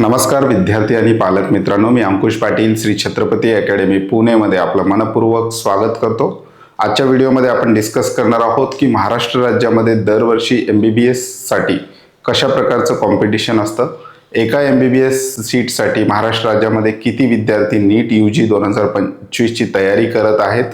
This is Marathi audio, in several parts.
नमस्कार विद्यार्थी आणि पालक मित्रांनो मी अंकुश पाटील श्री छत्रपती अकॅडमी पुणेमध्ये आपलं मनपूर्वक स्वागत करतो. आजच्या व्हिडिओमध्ये आपण डिस्कस करणार आहोत की महाराष्ट्र राज्यामध्ये दरवर्षी एम बी बी एससाठी कशा प्रकारचं कॉम्पिटिशन असतं? एका एम बी बी एस सीटसाठी महाराष्ट्र राज्यामध्ये किती विद्यार्थी नीट यू जी दोन हजार पंचवीसची तयारी करत आहेत?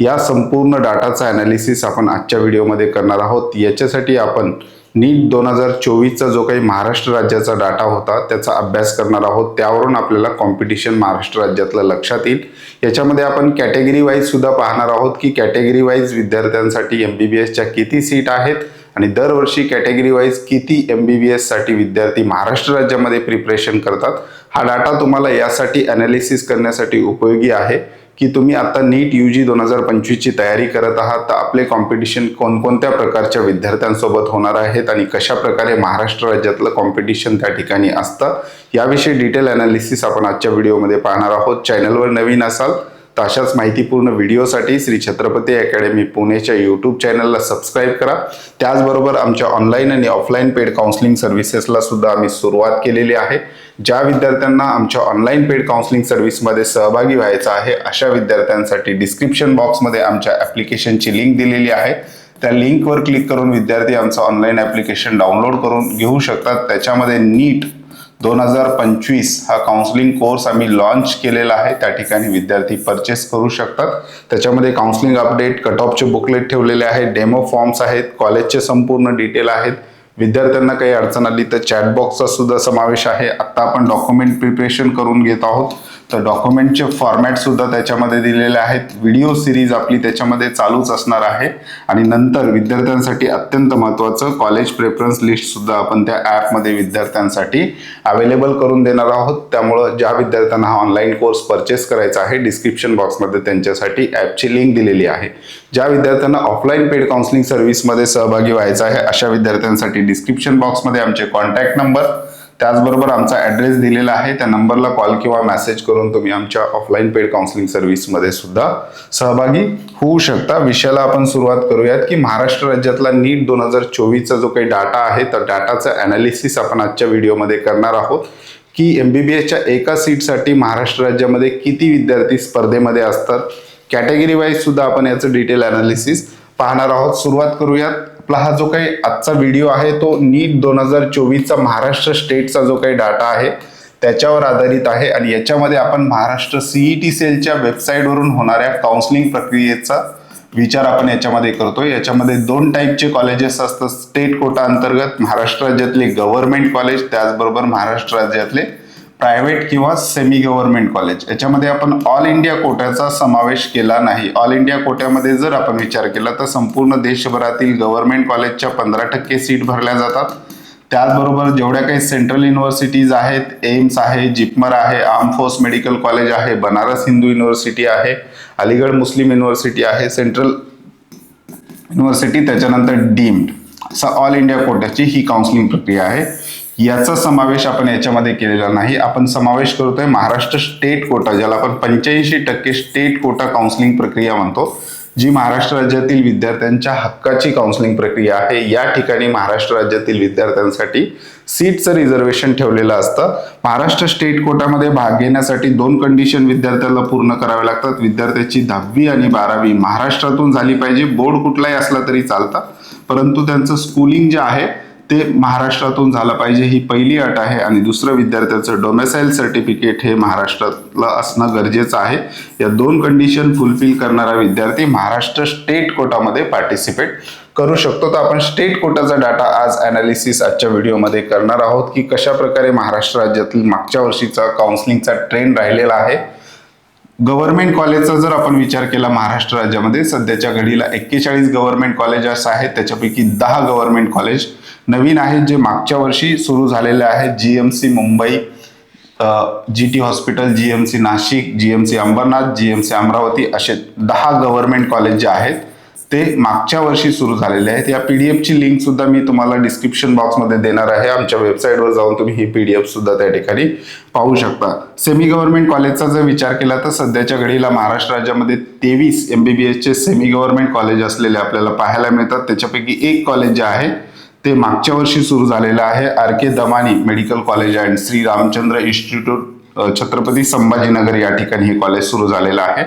या संपूर्ण डाटाचा ॲनालिसिस आपण आजच्या व्हिडिओमध्ये करणार आहोत. याच्यासाठी आपण नीट दोन हजार चोवीसचा जो काही महाराष्ट्र राज्याचा डाटा होता त्याचा अभ्यास करणार आहोत त्यावरून आपल्याला कॉम्पिटिशन महाराष्ट्र राज्यातलं लक्षात येईल. याच्यामध्ये आपण कॅटेगरी वाईज सुद्धा पाहणार आहोत की कॅटेगरी वाईज विद्यार्थ्यांसाठी एम बी बी एसच्या किती सीट आहेत आणि दरवर्षी कॅटेगरी वाईज किती एम बी बी एससाठी विद्यार्थी महाराष्ट्र राज्यामध्ये प्रिपरेशन करतात. हा डाटा तुम्हाला यासाठी ॲनालिसिस करण्यासाठी उपयोगी आहे. की तुम्ही आता नीट यू जी दोन हजार पंचवीसची तयारी करत आहात तर आपले कॉम्पिटिशन कोणकोणत्या प्रकारच्या विद्यार्थ्यांसोबत होणार आहेत आणि कशा प्रकारे महाराष्ट्र राज्यातलं कॉम्पिटिशन त्या ठिकाणी असतं याविषयी डिटेल अनालिसिस आपण आजच्या व्हिडिओमध्ये पाहणार आहोत. चॅनलवर नवीन असाल अशाच माहितीपूर्ण व्हिडिओसाठी श्री छत्रपती अकॅडमी पुणेच्या यूट्यूब चॅनलला सबस्क्राईब करा. त्याचबरोबर आमच्या ऑनलाईन आणि ऑफलाईन पेड काउन्सिलिंग सर्व्हिसेसला सुद्धा आम्ही सुरुवात केलेली आहे. ज्या विद्यार्थ्यांना आमच्या ऑनलाईन पेड काउन्सिलिंग सर्व्हिसमध्ये सहभागी व्हायचं आहे अशा विद्यार्थ्यांसाठी डिस्क्रिप्शन बॉक्समध्ये आमच्या ॲप्लिकेशनची लिंक दिलेली आहे. त्या लिंकवर क्लिक करून विद्यार्थी आमचं ऑनलाईन ॲप्लिकेशन डाउनलोड करून घेऊ शकतात. त्याच्यामध्ये नीट दोन हजार पंचवीस हा काउन्सिलिंग कोर्स आम्ही लॉन्च केलेला आहे. त्या ठिकाणी विद्यार्थी परचेस करू शकतात. त्याच्यामध्ये काउन्सिलिंग अपडेट कट ऑफचे बुकलेट ठेवलेले आहेत डेमो फॉर्म्स आहेत कॉलेजचे संपूर्ण डिटेल आहेत. विद्यार्थ्यांना काही अडचण आली तर चॅटबॉक्सचा सुद्धा समावेश आहे. आत्ता आपण डॉक्युमेंट प्रिपरेशन करून घेत आहोत. तर डॉक्युमेंटचे फॉर्मॅट सुद्धा त्याच्यामध्ये दिलेले आहेत. व्हिडिओ सिरीज आपली त्याच्यामध्ये चालूच असणार आहे. आणि नंतर विद्यार्थ्यांसाठी अत्यंत महत्त्वाचं कॉलेज प्रेफरन्स लिस्ट सुद्धा आपण त्या ॲपमध्ये विद्यार्थ्यांसाठी अवेलेबल करून देणार आहोत. त्यामुळं ज्या विद्यार्थ्यांना हा ऑनलाईन कोर्स परचेस करायचा आहे डिस्क्रिप्शन बॉक्समध्ये त्यांच्यासाठी ॲपची लिंक दिलेली आहे. ज्या विद्यार्थ्यांना ऑफलाईन पेड काउन्सिलिंग सर्व्हिसमध्ये सहभागी व्हायचं आहे अशा विद्यार्थ्यांसाठी डिस्क्रिप्शन बॉक्समध्ये आमचे कॉन्टॅक्ट नंबर त्याचबरोबर आमचा ॲड्रेस दिलेला आहे. त्या नंबरला कॉल किंवा मेसेज करून तुम्ही आमच्या ऑफलाईन पेड काउन्सिलिंग सर्व्हिसमध्ये सुद्धा सहभागी होऊ शकता. विषयाला आपण सुरुवात करूयात की महाराष्ट्र राज्यातला नीट दोन हजार चोवीसचा जो काही डाटा आहे तर डाटाचं ॲनालिसिस आपण आजच्या व्हिडिओमध्ये करणार आहोत. की एम बी बी एसच्या एका सीटसाठी महाराष्ट्र राज्यामध्ये किती विद्यार्थी स्पर्धेमध्ये असतात? कॅटेगरी वाईज सुद्धा आपण याचं डिटेल ॲनालिसिस पाहणार आहोत. सुरुवात करूयात. आपला हा जो काही आजचा व्हिडिओ आहे तो नीट दोन हजार चोवीसचा महाराष्ट्र स्टेटचा जो काही डाटा आहे त्याच्यावर आधारित आहे आणि याच्यामध्ये आपण महाराष्ट्र सीईटी सेलच्या वेबसाईटवरून होणाऱ्या काउन्सिलिंग प्रक्रियेचा विचार आपण याच्यामध्ये करतो याच्यामध्ये दोन टाईपचे कॉलेजेस असतात. स्टेट कोटा अंतर्गत महाराष्ट्र राज्यातले गव्हर्नमेंट कॉलेज त्याचबरोबर महाराष्ट्र राज्यातले प्रायव्हेट किंवा सेमी गव्हर्नमेंट कॉलेज याच्यामध्ये आपण ऑल इंडिया कोट्याचा समावेश केला नाही. ऑल इंडिया कोट्यामध्ये जर आपण विचार केला तर संपूर्ण देशभरातील गव्हर्नमेंट कॉलेजच्या पंधरा टक्के सीट भरल्या जातात. त्याचबरोबर जेवढ्या काही सेंट्रल युनिव्हर्सिटीज आहेत एम्स आहे जिपमर आहे आर्म फोर्स मेडिकल कॉलेज आहे बनारस हिंदू युनिव्हर्सिटी आहे अलीगड मुस्लिम युनिव्हर्सिटी आहे सेंट्रल युनिव्हर्सिटी त्याच्यानंतर डीम्ड असं ऑल इंडिया कोट्याची ही काउन्सिलिंग प्रक्रिया आहे. याचा समावेश आपण याच्यामध्ये केलेला नाही. आपण समावेश करतोय महाराष्ट्र स्टेट कोटा ज्याला आपण पंच्याऐंशी टक्के स्टेट कोटा काउन्सिलिंग प्रक्रिया म्हणतो जी महाराष्ट्र राज्यातील विद्यार्थ्यांच्या हक्काची काउन्सिलिंग प्रक्रिया आहे. या ठिकाणी महाराष्ट्र राज्यातील विद्यार्थ्यांसाठी सीटचं रिझर्वेशन ठेवलेलं असतं. महाराष्ट्र स्टेट कोटामध्ये भाग घेण्यासाठी दोन कंडिशन विद्यार्थ्याला पूर्ण करावे लागतात. विद्यार्थ्याची दहावी आणि बारावी महाराष्ट्रातून झाली पाहिजे. बोर्ड कुठलाही असला तरी चालतं. परंतु त्यांचं स्कूलिंग जे आहे ते महाराष्ट्रातून झालं पाहिजे ही पहिली अट आहे आणि दुसरं विद्यार्थ्याचं डोमेसाईल सर्टिफिकेट हे महाराष्ट्रातलं असणं गरजेचं आहे. या दोन कंडिशन फुलफिल करणारा विद्यार्थी महाराष्ट्र स्टेट कोटामध्ये पार्टिसिपेट करू शकतो. तर आपण स्टेट कोटाचा डाटा आज अनालिसिस आजच्या व्हिडिओमध्ये करणार आहोत की कशा प्रकारे महाराष्ट्र राज्यातील मागच्या वर्षीचा काउन्सिलिंगचा ट्रेंड राहिलेला आहे. गव्हर्नमेंट कॉलेजचा जर आपण विचार केला महाराष्ट्र राज्यामध्ये सध्याच्या घडीला एक्केचाळीस गव्हर्नमेंट कॉलेजेस आहेत. त्याच्यापैकी दहा गव्हर्नमेंट कॉलेज नवीन आहेत जे मागच्या वर्षी सुरू झालेले आहेत. G M C Mumbai G T hospital G M C Nashik G M C Ambarnath G M C Amravati असे दहा गव्हर्नमेंट कॉलेज जे आहेत ते मागच्या वर्षी सुरू झालेले आहेत. या पी डी एफची लिंक सुद्धा मी तुम्हाला डिस्क्रिप्शन बॉक्समध्ये देणार आहे. आमच्या वेबसाईटवर जाऊन तुम्ही ही पी डी एफ सुद्धा त्या ठिकाणी पाहू शकता. सेमी गव्हर्नमेंट कॉलेजचा जर विचार केला तर सध्याच्या घडीला महाराष्ट्र राज्यामध्ये तेवीस एम बी बी एसचे सेमी गव्हर्नमेंट कॉलेज असलेले आपल्याला पाहायला मिळतात. त्याच्यापैकी एक कॉलेज जे आहे ते मागच्या वर्षी सुरू झालेलं आहे. R K Damani medical college and Shri Ramchandra institute Chhatrapati Sambhajinagar या ठिकाणी हे कॉलेज सुरू झालेलं आहे.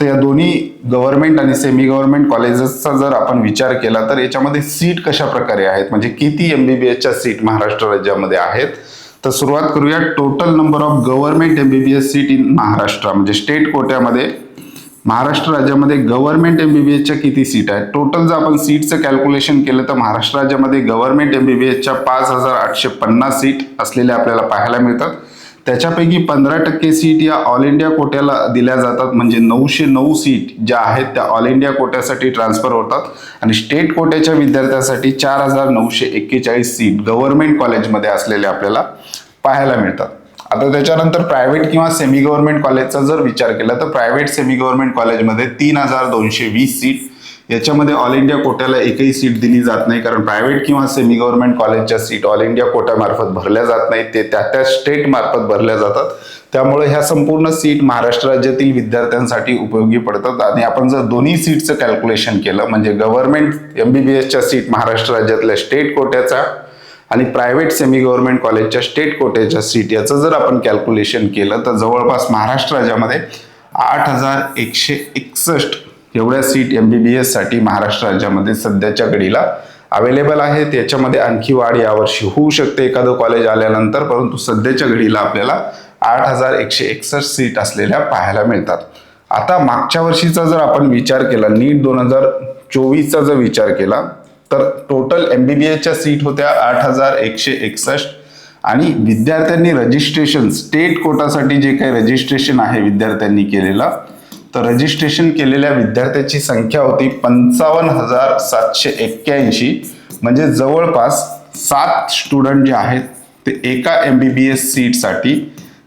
तर या दोन्ही गव्हर्नमेंट आणि सेमी गव्हर्नमेंट कॉलेजेसचा जर आपण विचार केला तर याच्यामध्ये सीट कशा प्रकारे आहेत? म्हणजे किती एम बी बी एसच्या सीट महाराष्ट्र राज्यामध्ये आहेत? तर सुरुवात करूया. Total number of government S seat in Maharashtra म्हणजे स्टेट कोट्यामध्ये महाराष्ट्र राज्यामध्ये गव्हर्नमेंट एमबीबीएसच्या किती सीट आहेत? टोटल जर आपण सीटचं कॅल्क्युलेशन केलं तर महाराष्ट्र राज्यामध्ये गव्हर्नमेंट एमबीबीएसच्या पाच हजार आठशे पन्नास सीट असलेल्या आपल्याला पाहायला मिळतात. त्याच्यापैकी पंधरा टक्के सीट या ऑल इंडिया कोट्याला दिल्या जातात. म्हणजे नऊशे नऊ सीट ज्या आहेत त्या ऑल इंडिया कोट्यासाठी ट्रान्सफर होतात. आणि स्टेट कोट्याच्या विद्यार्थ्यासाठी चार हजार नऊशे एक्केचाळीस सीट गव्हर्नमेंट कॉलेजमध्ये असलेल्या आपल्याला पाहायला मिळतात. आता त्याच्यानंतर प्रायव्हेट किंवा सेमी गव्हर्नमेंट कॉलेजचा जर विचार केला तर प्रायव्हेट सेमी गव्हर्नमेंट कॉलेजमध्ये तीन हजार दोनशे वीस सीट याच्यामध्ये ऑल इंडिया कोट्याला एकही सीट दिली जात नाही. कारण प्रायव्हेट किंवा सेमी गव्हर्नमेंट कॉलेजच्या सीट ऑल इंडिया कोट्यामार्फत भरल्या जात नाहीत ते त्या त्या स्टेट मार्फत भरल्या जातात. त्यामुळे ह्या संपूर्ण सीट महाराष्ट्र राज्यातील विद्यार्थ्यांसाठी उपयोगी पडतात. आणि आपण जर दोन्ही सीटचं कॅल्क्युलेशन केलं म्हणजे गव्हर्नमेंट एमबीबीएसच्या सीट महाराष्ट्र राज्यातल्या स्टेट कोट्याचा आणि प्रायव्हेट सेमी गव्हर्नमेंट कॉलेजच्या स्टेट कोट्याच्या सीट याचं जर आपण कॅल्क्युलेशन केलं तर जवळपास महाराष्ट्र राज्यामध्ये आठ हजार एकशे एकसष्ट एवढ्या सीट एम बी बी एससाठी महाराष्ट्र राज्यामध्ये सध्याच्या घडीला अवेलेबल आहेत. याच्यामध्ये आणखी वाढ यावर्षी होऊ शकते. एखादं कॉलेज आल्यानंतर परंतु सध्याच्या घडीला आपल्याला आठ हजार एकशे एकसष्ट सीट असलेल्या पाहायला मिळतात. आता मागच्या वर्षीचा जर आपण विचार केला नीट दोन हजार चोवीसचा जर विचार केला तर टोटल एम बी बी एसच्या सीट होत्या आठ हजार एकशे एकसष्ट. आणि विद्यार्थ्यांनी रजिस्ट्रेशन स्टेट कोटासाठी जे काही रजिस्ट्रेशन आहे विद्यार्थ्यांनी केलेलं तर रजिस्ट्रेशन केलेल्या विद्यार्थ्याची संख्या होती पंचावन्न हजार सातशे एक्क्याऐंशी. म्हणजे जवळपास सात स्टुडंट जे आहेत ते एका एम बी बी एस सीटसाठी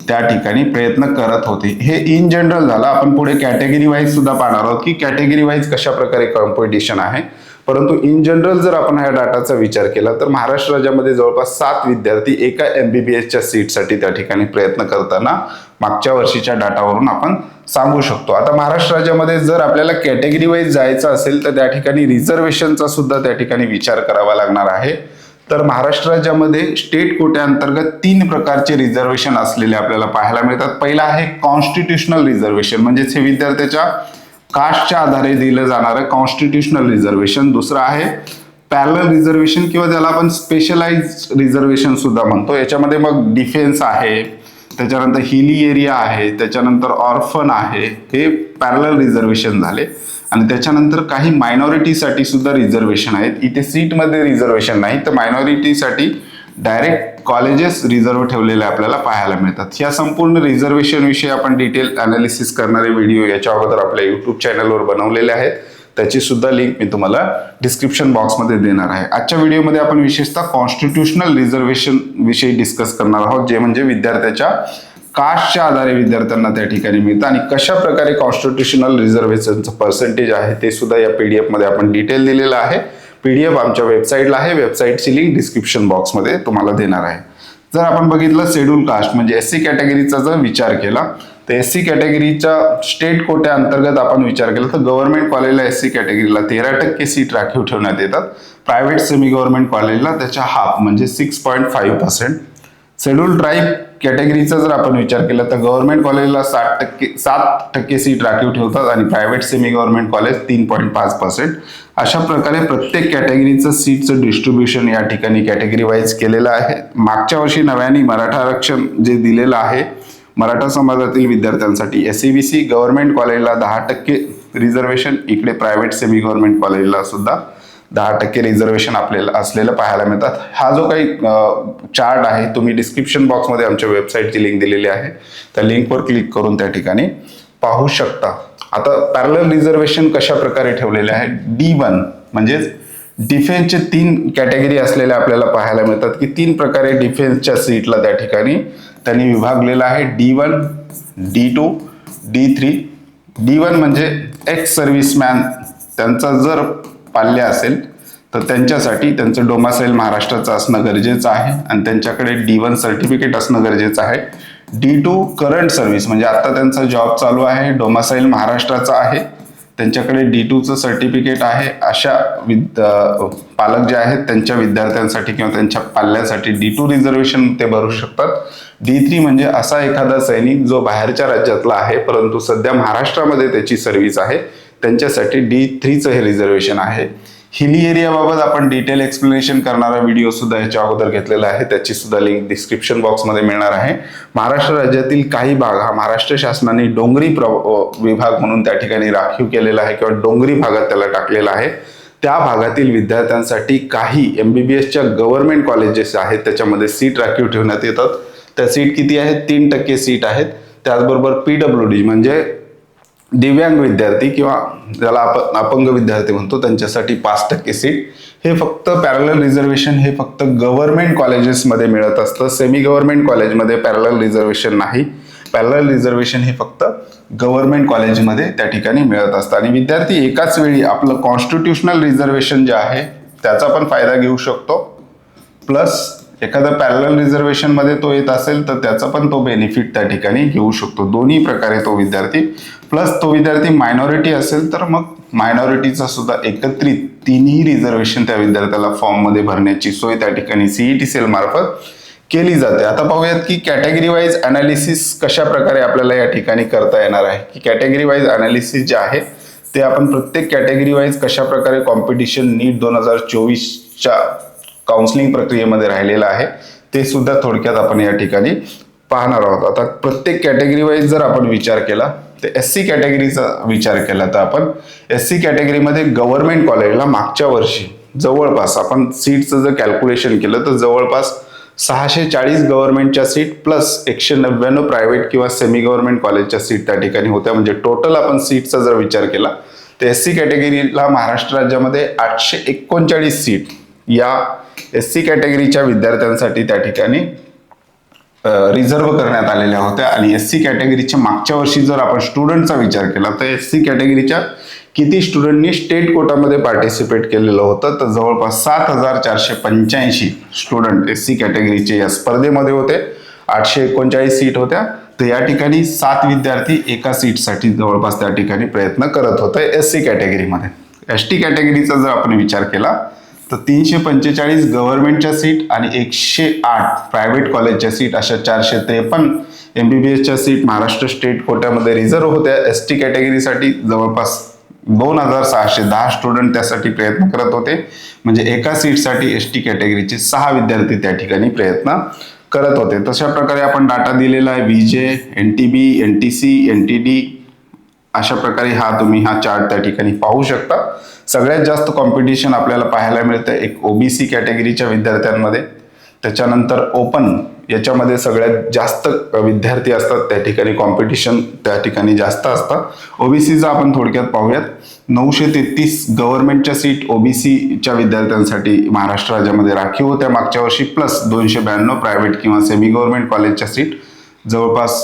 त्या ठिकाणी प्रयत्न करत होते. हे इन जनरल झालं. आपण पुढे कॅटेगरी वाईज सुद्धा पाहणार आहोत की कॅटेगरी वाईज कशा प्रकारे कॉम्पिटिशन आहे. परंतु इन जनरल जर आपण ह्या डाटाचा विचार केला तर महाराष्ट्र राज्यामध्ये जवळपास सात विद्यार्थी एका एम बी बी एसच्या सीटसाठी त्या ठिकाणी प्रयत्न करताना मागच्या वर्षीच्या डाटावरून आपण सांगू शकतो. आता महाराष्ट्र राज्यामध्ये जर आपल्याला कॅटेगरी वाईज जायचं असेल तर त्या ठिकाणी रिझर्वेशनचा सुद्धा त्या ठिकाणी विचार करावा लागणार आहे. तर महाराष्ट्र राज्यामध्ये स्टेट कोट्याअंतर्गत तीन प्रकारचे रिझर्वेशन असलेले आपल्याला पाहायला मिळतात. पहिला आहे कॉन्स्टिट्युशनल रिझर्वेशन म्हणजेच हे विद्यार्थ्याच्या कास्टच्या आधारे दिलं जाणारं कॉन्स्टिट्युशनल रिझर्वेशन दुसरं आहे पॅरल रिझर्वेशन किंवा ज्याला आपण स्पेशलाइज रिझर्वेशन सुद्धा म्हणतो. याच्यामध्ये मग डिफेन्स आहे त्याच्यानंतर हिली एरिया आहे त्याच्यानंतर ऑर्फन आहे हे पॅरल रिझर्वेशन झाले. आणि त्याच्यानंतर काही मायनॉरिटीसाठी सुद्धा रिझर्वेशन आहेत. इथे सीटमध्ये रिझर्वेशन नाही तर मायनॉरिटीसाठी डायरेक्ट कॉलेजेस रिझर्व ठेवलेले आपल्याला पाहायला मिळतात. या संपूर्ण रिझर्वेशन विषयी आपण डिटेल अनालिसिस करणारे व्हिडिओ याच्या अगोदर आपल्या युट्यूब चॅनलवर बनवलेले आहेत. त्याची सुद्धा लिंक मी तुम्हाला डिस्क्रिप्शन बॉक्समध्ये देणार आहे. आजच्या व्हिडिओमध्ये आपण विशेषतः कॉन्स्टिट्युशनल रिझर्वेशन विषयी डिस्कस करणार आहोत जे म्हणजे विद्यार्थ्याच्या कास्टच्या आधारे विद्यार्थ्यांना त्या ठिकाणी मिळतं आणि कशा प्रकारे कॉन्स्टिट्युशनल रिझर्वेशनचं पर्सेंटेज आहे ते सुद्धा या पीडीएफमध्ये आपण डिटेल दिलेलं आहे. पीडीएफ आमच्या वेबसाईटला आहे. वेबसाईटची लिंक डिस्क्रिप्शन बॉक्समध्ये तुम्हाला देणार आहे. जर आपण बघितलं शेड्यूल कास्ट म्हणजे एस सी कॅटेगरीचा जर विचार केला तर एस सी कॅटेगरीच्या स्टेट कोट्या अंतर्गत आपण विचार केला तर गव्हर्नमेंट कॉलेजला एस सी कॅटेगरीला तेरा टक्के सीट राखीव ठेवण्यात येतात. प्रायव्हेट सेमी गव्हर्नमेंट कॉलेजला त्याच्या हाफ म्हणजे six point five percent schedule tribe कॅटेगरीचा जर आपण विचार केला तर गव्हर्नमेंट कॉलेजला साठ टक्के सात टक्के सीट राखीव ठेवतात आणि प्रायव्हेट सेमी गव्हर्नमेंट कॉलेज तीन पॉईंट पाच पर्सेंट अशा प्रकारे प्रत्येक कॅटेगरीचं सीटचं डिस्ट्रीब्युशन या ठिकाणी कॅटेगरी वाईज केलेलं आहे. मागच्या वर्षी नव्याने मराठा आरक्षण जे दिलेलं आहे मराठा समाजातील विद्यार्थ्यांसाठी S C B C government कॉलेजला दहा टक्के रिझर्वेशन इकडे प्रायव्हेट सेमी गव्हर्नमेंट कॉलेजला सुद्धा दहा टक्के रिझर्वेशन आपल्याला असलेलं पाहायला मिळतात. हा जो काही चार्ट आहे तुम्ही डिस्क्रिप्शन बॉक्समध्ये आमच्या वेबसाईटची लिंक दिलेली आहे. त्या लिंकवर क्लिक करून त्या ठिकाणी पाहू शकता. आता पॅरल रिझर्वेशन कशा प्रकारे ठेवलेले आहे? डी वन म्हणजेच डिफेन्सचे तीन कॅटेगरी असलेल्या आपल्याला पाहायला मिळतात की तीन प्रकारे डिफेन्सच्या सीटला त्या ठिकाणी त्यांनी विभागलेलं आहे. D one D two D three D one म्हणजे एक्स सर्व्हिसमॅन त्यांचा जर पाल्य असेल तर त्यांच्यासाठी त्यांचं डोमासाईल महाराष्ट्राचं असणं गरजेचं आहे आणि त्यांच्याकडे डी वन सर्टिफिकेट असणं गरजेचं आहे. डी टू करंट सर्व्हिस म्हणजे आता त्यांचा जॉब चालू आहे डोमासाईल महाराष्ट्राचा आहे. त्यांच्याकडे डी टूचं सर्टिफिकेट आहे. अशा विद पालक जे आहेत त्यांच्या विद्यार्थ्यांसाठी किंवा त्यांच्या पाल्यासाठी डी टू रिझर्वेशन ते भरू शकतात. डी थ्री म्हणजे असा एखादा सैनिक जो बाहेरच्या राज्यातला आहे परंतु सध्या महाराष्ट्रामध्ये त्याची सर्व्हिस आहे. त्यांच्यासाठी डी थ्रीचं हे रिझर्वेशन आहे. हिली एरियाबाबत आपण डिटेल एक्सप्लेनेशन करणारा व्हिडिओ सुद्धा याच्या अगोदर घेतलेला आहे. त्याची सुद्धा लिंक डिस्क्रिप्शन बॉक्समध्ये मिळणार आहे. महाराष्ट्र राज्यातील काही भाग हा महाराष्ट्र शासनाने डोंगरी प्र विभाग म्हणून त्या ठिकाणी राखीव केलेला आहे किंवा डोंगरी भागात त्याला टाकलेला आहे. त्या भागातील विद्यार्थ्यांसाठी काही एम बी बी एसच्या गव्हर्नमेंट कॉलेजेस आहेत. त्याच्यामध्ये सीट राखीव ठेवण्यात येतात. त्या सीट किती आहेत? तीन टक्के सीट आहेत. त्याचबरोबर पी डब्ल्यू डी म्हणजे दिव्यांग विद्यार्थी किंवा ज्याला आपण अपंग विद्यार्थी म्हणतो त्यांच्यासाठी पाच टक्के सीट हे फक्त पॅरल रिझर्वेशन हे फक्त गव्हर्नमेंट कॉलेजेसमध्ये मिळत असतं. सेमी गव्हर्नमेंट कॉलेजमध्ये पॅरल रिझर्वेशन नाही. पॅरल रिझर्वेशन हे फक्त गव्हर्नमेंट कॉलेजमध्ये त्या ठिकाणी मिळत असतं. आणि विद्यार्थी एकाच वेळी आपलं कॉन्स्टिट्युशनल रिझर्वेशन जे आहे त्याचा पण फायदा घेऊ शकतो. प्लस एखादा पॅरल रिझर्वेशनमध्ये तो येत असेल तर त्याचा पण तो बेनिफिट त्या ठिकाणी घेऊ शकतो. दोन्ही प्रकारे तो विद्यार्थी प्लस तो विद्यार्थी मायनॉरिटी असेल तर मग मायनॉरिटीचा सुद्धा एकत्रित तिन्ही रिझर्वेशन त्या विद्यार्थ्याला फॉर्ममध्ये भरण्याची सोय त्या ठिकाणी सीईटी सेल मार्फत केली जाते. आता पाहूयात की कॅटेगरी वाईज अनालिसिस कशा प्रकारे आपल्याला या ठिकाणी करता येणार आहे? की कॅटेगरी वाईज अनालिसिस जे आहे ते आपण प्रत्येक कॅटेगरी वाईज कशा प्रकारे कॉम्पिटिशन नीट दोन हजार चोवीसच्या काउन्सिलिंग प्रक्रियेमध्ये राहिलेलं आहे. ते सुद्धा थोडक्यात आपण या ठिकाणी पाहणार आहोत. आता प्रत्येक कॅटेगरी वाईज जर आपण विचार केला तर एस सी कॅटेगरीचा विचार केला तर आपण एस सी कॅटेगरीमध्ये गव्हर्नमेंट कॉलेजला मागच्या वर्षी जवळपास आपण सीटचं जर कॅल्क्युलेशन केलं तर जवळपास सहाशे चाळीस गव्हर्नमेंटच्या सीट प्लस एकशे नव्याण्णव प्रायव्हेट किंवा सेमी गव्हर्नमेंट कॉलेजच्या सीट त्या ठिकाणी होत्या. म्हणजे टोटल आपण सीटचा जर विचार केला तर एस सी कॅटेगरीला महाराष्ट्र राज्यामध्ये आठशे एकोणचाळीस सीट या एस सी कॅटेगरीच्या विद्यार्थ्यांसाठी त्या ठिकाणी रिझर्व्ह करण्यात आलेल्या होत्या. आणि एस सी कॅटेगरीच्या मागच्या वर्षी जर आपण स्टुडंटचा विचार केला तर एस सी कॅटेगरीच्या किती स्टुडंटनी स्टेट कोटामध्ये पार्टिसिपेट केलेलं होतं? तर जवळपास सात हजार चारशे पंच्याऐंशी स्टुडंट एस सी कॅटेगरीचे या स्पर्धेमध्ये होते. आठशे एकोणचाळीस सीट होत्या. तर या ठिकाणी सात विद्यार्थी एका सीटसाठी जवळपास त्या ठिकाणी प्रयत्न करत होते एस सी कॅटेगरीमध्ये. एस टी कॅटेगरीचा जर आपण विचार केला तर तीनशे पंचेचाळीस गव्हर्नमेंटच्या सीट आणि एकशे आठ प्रायव्हेट कॉलेजच्या सीट अशा चारशे त्रेपन्न एम बी बी एसच्या सीट महाराष्ट्र स्टेट कोट्यामध्ये रिझर्व होत्या. एस टी कॅटेगरीसाठी जवळपास दोन हजार सहाशे दहा स्टुडंट त्यासाठी प्रयत्न करत होते. म्हणजे एका सीटसाठी एस टी कॅटेगरीचे सहा विद्यार्थी त्या ठिकाणी प्रयत्न करत होते. तशा प्रकारे आपण डाटा दिलेला आहे. V J N T B N T C N T D अशा प्रकारे हा तुम्ही हा चार्ट त्या ठिकाणी पाहू शकता. सगळ्यात जास्त कॉम्पिटिशन आपल्याला पाहायला मिळतं एक ओबीसी कॅटेगरीच्या विद्यार्थ्यांमध्ये. त्याच्यानंतर ओपन याच्यामध्ये सगळ्यात जास्त विद्यार्थी असतात त्या ठिकाणी कॉम्पिटिशन त्या ठिकाणी जास्त असतं. ओबीसीचा आपण थोडक्यात पाहूयात. नऊशे तेहतीस गव्हर्नमेंटच्या सीट ओबीसीच्या विद्यार्थ्यांसाठी महाराष्ट्र राज्यामध्ये राखीव होत्या मागच्या वर्षी प्लस दोनशे ब्याण्णव प्रायव्हेट किंवा सेमी गव्हर्नमेंट कॉलेजच्या सीट जवळपास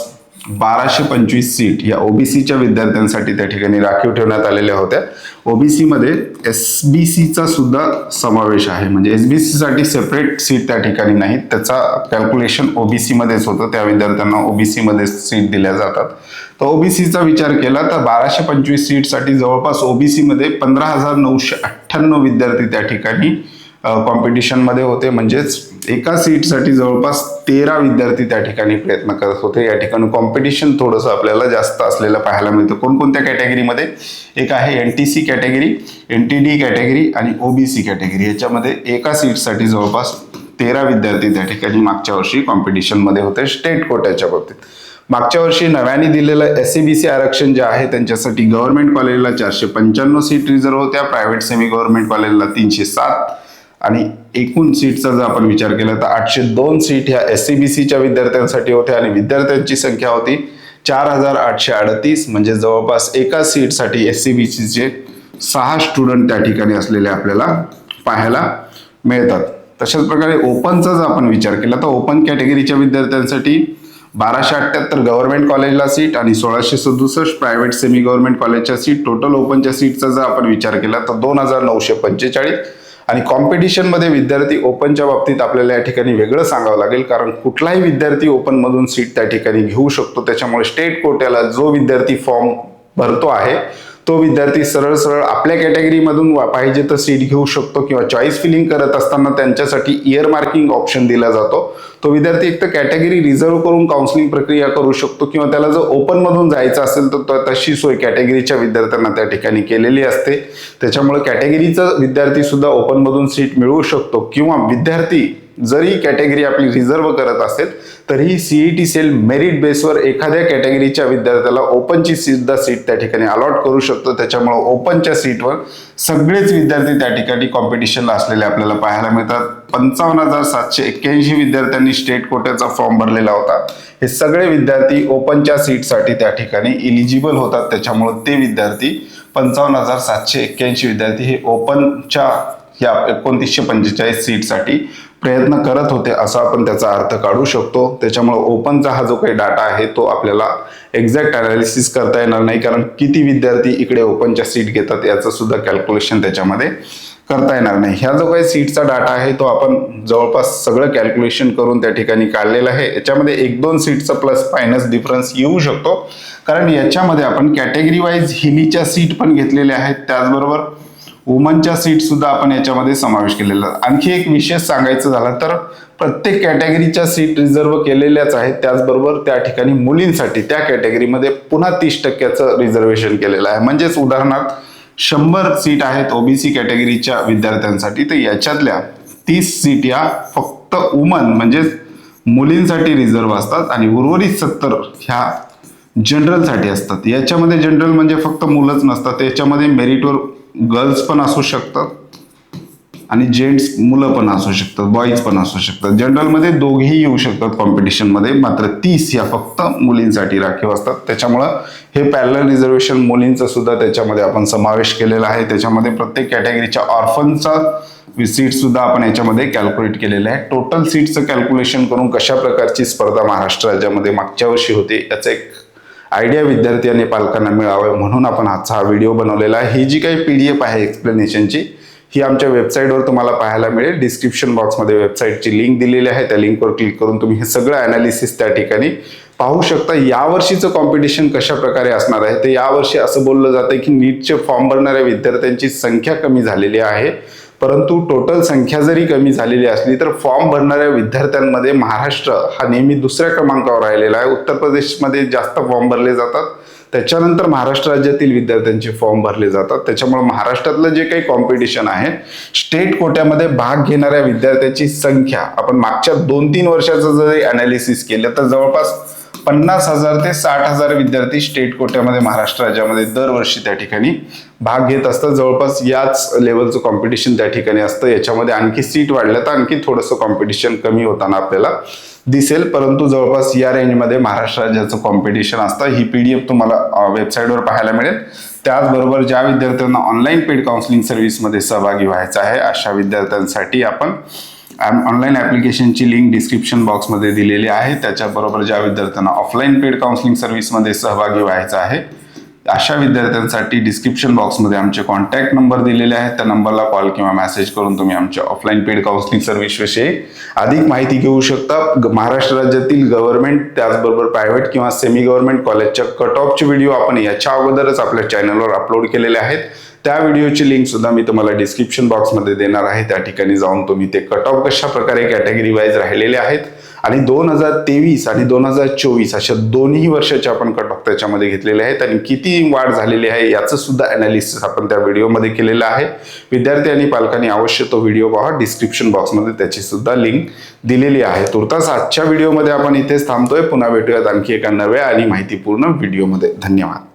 बाराशे पंचवीस सीट या ओबीसीच्या विद्यार्थ्यांसाठी त्या ठिकाणी राखीव ठेवण्यात आलेल्या होत्या. ओबीसीमध्ये एस बी सीचा सुद्धा समावेश आहे. म्हणजे एस बी सीसाठी सेपरेट सीट त्या ठिकाणी नाहीत. त्याचा कॅल्क्युलेशन ओबीसीमध्येच होतं. त्या विद्यार्थ्यांना ओबीसीमध्ये सीट दिल्या जातात. तर ओबीसीचा विचार केला तर बाराशे पंचवीस सीटसाठी जवळपास ओबीसीमध्ये पंधरा हजार नऊशे अठ्ठ्याण्णव विद्यार्थी त्या ठिकाणी कॉम्पिटिशनमध्ये होते. म्हणजेच एका सीटसाठी जवळपास तेरा विद्यार्थी त्या ठिकाणी प्रयत्न करत होते. या ठिकाणी कॉम्पिटिशन थोडंसं आपल्याला जास्त असलेलं पाहायला मिळतं. कोणकोणत्या कॅटेगरीमध्ये एक आहे N T C category N T D category आणि ओबीसी कॅटेगरी याच्यामध्ये एका सीटसाठी जवळपास तेरा विद्यार्थी त्या ठिकाणी मागच्या वर्षी कॉम्पिटिशनमध्ये होते. स्टेट कोट्याच्या बाबतीत. मागच्या वर्षी नव्याने दिलेलं एस सी बी सी आरक्षण जे आहे त्यांच्यासाठी गव्हर्नमेंट कॉलेजला चारशे पंच्याण्णव सीट रिझर्व होत्या. प्रायव्हेट सेमी गव्हर्नमेंट कॉलेजला तीनशे सात. आणि एकूण सीटचा जर आपण विचार केला तर आठशे दोन सीट ह्या एस सी बी सीच्या विद्यार्थ्यांसाठी होत्या आणि विद्यार्थ्यांची संख्या होती चार हजार आठशे अडतीस म्हणजे जवळपास एका सीटसाठी एस सी बी सीचे सहा स्टुडंट त्या ठिकाणी असलेले आपल्याला पाहायला मिळतात. तशाच प्रकारे ओपनचा जर आपण विचार केला तर ओपन कॅटेगरीच्या विद्यार्थ्यांसाठी बाराशे अठ्ठ्याहत्तर गव्हर्नमेंट कॉलेजला सीट आणि सोळाशे सदुसष्ट प्रायव्हेट सेमी गव्हर्नमेंट कॉलेजच्या सीट टोटल ओपनच्या सीटचा जर आपण विचार केला तर दोन हजार नऊशे पंचेचाळीस आणि कॉम्पिटिशनमध्ये विद्यार्थी ओपनच्या बाबतीत आपल्याला या ठिकाणी वेगळं सांगावं लागेल. कारण कुठलाही विद्यार्थी ओपनमधून सीट त्या ठिकाणी घेऊ शकतो. त्याच्यामुळे स्टेट कोट्याला जो विद्यार्थी फॉर्म भरतो आहे तो विद्यार्थी सरळ सरळ आपल्या कॅटेगरीमधून वा- पाहिजे तर सीट घेऊ शकतो किंवा चॉईस फिलिंग करत असताना त्यांच्यासाठी इयर मार्किंग ऑप्शन दिला जातो. तो विद्यार्थी एक तर कॅटेगरी रिझर्व करून काउन्सिलिंग प्रक्रिया करू शकतो किंवा त्याला जर ओपनमधून जायचं असेल तर तो- तशी सोय कॅटेगरीच्या विद्यार्थ्यांना त्या ठिकाणी केलेली असते. त्याच्यामुळे कॅटेगरीचा विद्यार्थी सुद्धा ओपनमधून सीट मिळवू शकतो किंवा विद्यार्थी जरी कॅटेगरी आपली रिझर्व करत असेल तरीही सीईटी सेल मेरिट बेसवर एखाद्या कॅटेगरीच्या विद्यार्थ्याला ओपनची सुद्धा सीट त्या ठिकाणी अलॉट करू शकतो. त्याच्यामुळे ओपनच्या सीटवर सगळेच विद्यार्थी त्या ठिकाणी कॉम्पिटिशनला असलेले आपल्याला पाहायला मिळतात. पंचावन्न हजार सातशे एक्क्याऐंशी विद्यार्थ्यांनी स्टेट कोट्याचा फॉर्म भरलेला होता. हे सगळे विद्यार्थी ओपनच्या सीटसाठी त्या ठिकाणी इलिजिबल होतात. त्याच्यामुळे ते विद्यार्थी पंचावन्न हजार सातशे एक्क्याऐंशी विद्यार्थी हे ओपनच्या या एकोणतीसशे पंचेचाळीस सीटसाठी प्रयत्न करत होते असा आपण त्याचा अर्थ काढू शकतो. त्याच्यामुळे ओपनचा हा जो काही डाटा आहे तो आपल्याला एक्झॅक्ट अनालिसिस करता येणार नाही कारण किती विद्यार्थी इकडे ओपनच्या सीट घेतात याचं सुद्धा कॅल्क्युलेशन त्याच्यामध्ये करता येणार नाही. ह्या जो काही सीटचा डाटा आहे तो आपण जवळपास सगळं कॅल्क्युलेशन करून त्या ठिकाणी काढलेलं आहे. याच्यामध्ये एक दोन सीटचा प्लस मायनस डिफरन्स येऊ शकतो. कारण याच्यामध्ये आपण कॅटेगरी वाईज हिलीच्या सीट पण घेतलेल्या आहेत त्याचबरोबर वुमनच्या सीट सुद्धा आपण याच्यामध्ये समावेश केलेला. आणखी एक विशेष सांगायचं झालं तर प्रत्येक कॅटेगरीच्या सीट रिझर्व केलेल्याच आहेत. त्याचबरोबर त्या ठिकाणी मुलींसाठी त्या कॅटेगरीमध्ये पुन्हा तीस टक्क्याचं रिझर्वेशन केलेलं आहे. म्हणजेच उदाहरणार्थ शंभर सीट आहेत ओबीसी कॅटेगरीच्या विद्यार्थ्यांसाठी तर याच्यातल्या तीस सीट या फक्त वुमन म्हणजेच मुलींसाठी रिझर्व असतात आणि उर्वरित सत्तर ह्या जनरलसाठी असतात. याच्यामध्ये जनरल म्हणजे फक्त मुलंच नसतात. याच्यामध्ये मेरिटवर गर्ल्स पण असू शकतात आणि जेंट्स मुलं पण असू शकतात बॉईज पण असू शकतात. जनरलमध्ये दोघेही येऊ शकतात कॉम्पिटिशनमध्ये मात्र तीस या फक्त मुलींसाठी राखीव असतात. त्याच्यामुळं हे पॅरल रिझर्वेशन मुलींचं सुद्धा त्याच्यामध्ये आपण समावेश केलेला आहे. त्याच्यामध्ये प्रत्येक कॅटेगरीच्या ऑर्फनचा सीट सुद्धा आपण याच्यामध्ये कॅल्क्युलेट केलेलं आहे. टोटल सीटचं कॅल्क्युलेशन करून कशा प्रकारची स्पर्धा महाराष्ट्र राज्यामध्ये मागच्या वर्षी होते याचं एक आयडिया विद्यार्थी आणि पालकांना मिळावं म्हणून आपण आजचा हा व्हिडिओ बनवलेला आहे. ही जी काही पी डी एफ आहे एक्सप्लेनेशनची ही आमच्या वेबसाईटवर तुम्हाला पाहायला मिळेल. डिस्क्रिप्शन बॉक्समध्ये वेबसाईटची लिंक दिलेली आहे. त्या लिंकवर क्लिक करून तुम्ही हे सगळं अनालिसिस त्या ठिकाणी पाहू शकता. यावर्षीचं कॉम्पिटिशन कशा प्रकारे असणार आहे? तर यावर्षी असं बोललं जातं की नीटचे फॉर्म भरणाऱ्या विद्यार्थ्यांची संख्या कमी झालेली आहे. परंतु टोटल संख्या जरी कमी झालेली असली तर फॉर्म भरणाऱ्या विद्यार्थ्यांमध्ये महाराष्ट्र हा नेहमी दुसऱ्या क्रमांकावर राहिलेला आहे. उत्तर प्रदेशमध्ये जास्त फॉर्म भरले जातात. त्याच्यानंतर महाराष्ट्र राज्यातील विद्यार्थ्यांचे फॉर्म भरले जातात. त्याच्यामुळे महाराष्ट्रातलं जे काही कॉम्पिटिशन आहे स्टेट कोट्यामध्ये भाग घेणाऱ्या विद्यार्थ्यांची संख्या आपण मागच्या दोन तीन वर्षाचं जरी अनालिसिस केलं तर जवळपास पन्नास हजार ते साठ हजार विद्यार्थी स्टेट कोट्यामध्ये महाराष्ट्र राज्यामध्ये दरवर्षी त्या ठिकाणी भाग घेत असतात जवळपास याच लेवलचं कॉम्पिटिशन त्या ठिकाणी असतं. याच्यामध्ये आणखी सीट वाढल्या तर आणखी थोडंसं कॉम्पिटिशन कमी होताना आपल्याला दिसेल. परंतु जवळपास या रेंजमध्ये महाराष्ट्र राज्याचं कॉम्पिटिशन असतं. ही पी डी एफ तुम्हाला वेबसाईटवर पाहायला मिळेल. त्याचबरोबर ज्या विद्यार्थ्यांना ऑनलाईन पेड काउन्सिलिंग सर्व्हिसमध्ये सहभागी व्हायचं आहे अशा विद्यार्थ्यांसाठी आपण ऑनलाईन ॲप्लिकेशनची लिंक डिस्क्रिप्शन बॉक्समध्ये दिलेली आहे. त्याच्याबरोबर ज्या विद्यार्थ्यांना ऑफलाईन पेड काउन्सिलिंग सर्व्हिसमध्ये सहभागी व्हायचं आहे अशा विद्यार्थ्यांसाठी डिस्क्रिप्शन बॉक्समध्ये आमचे कॉन्टॅक्ट नंबर दिलेले आहेत. त्या नंबरला कॉल किंवा मेसेज करून तुम्ही आमच्या ऑफलाईन पेड काउन्सिलिंग सर्व्हिसविषयी अधिक माहिती घेऊ शकता. ग- महाराष्ट्र राज्यातील गव्हर्नमेंट त्याचबरोबर प्रायव्हेट किंवा सेमी गव्हर्नमेंट कॉलेजच्या कट ऑफचे व्हिडिओ आपण याच्या अगोदरच आपल्या चॅनलवर अपलोड केलेले आहेत. त्या व्हिडिओची लिंक सुद्धा मी तुम्हाला डिस्क्रिप्शन बॉक्समध्ये देणार आहे. त्या ठिकाणी जाऊन तुम्ही ते कट ऑफ कशा प्रकारे कॅटेगरी वाईज राहिलेले आहेत आणि दोन हजार तेवीस आणि दोन हजार चोवीस अशा दोन्ही वर्षाचे आपण कट ऑफ त्याच्यामध्ये घेतलेले आहेत आणि किती वाढ झालेली आहे याचं सुद्धा अनालिसिस आपण त्या व्हिडिओमध्ये केलेलं आहे. विद्यार्थी आणि पालकांनी अवश्य तो व्हिडिओ पहा. डिस्क्रिप्शन बॉक्समध्ये त्याची सुद्धा लिंक दिलेली आहे. तुर्तास आजच्या व्हिडिओमध्ये आपण इथेच थांबतोय. पुन्हा भेटूयात आणखी एका नव्या आणि माहितीपूर्ण व्हिडिओमध्ये धन्यवाद.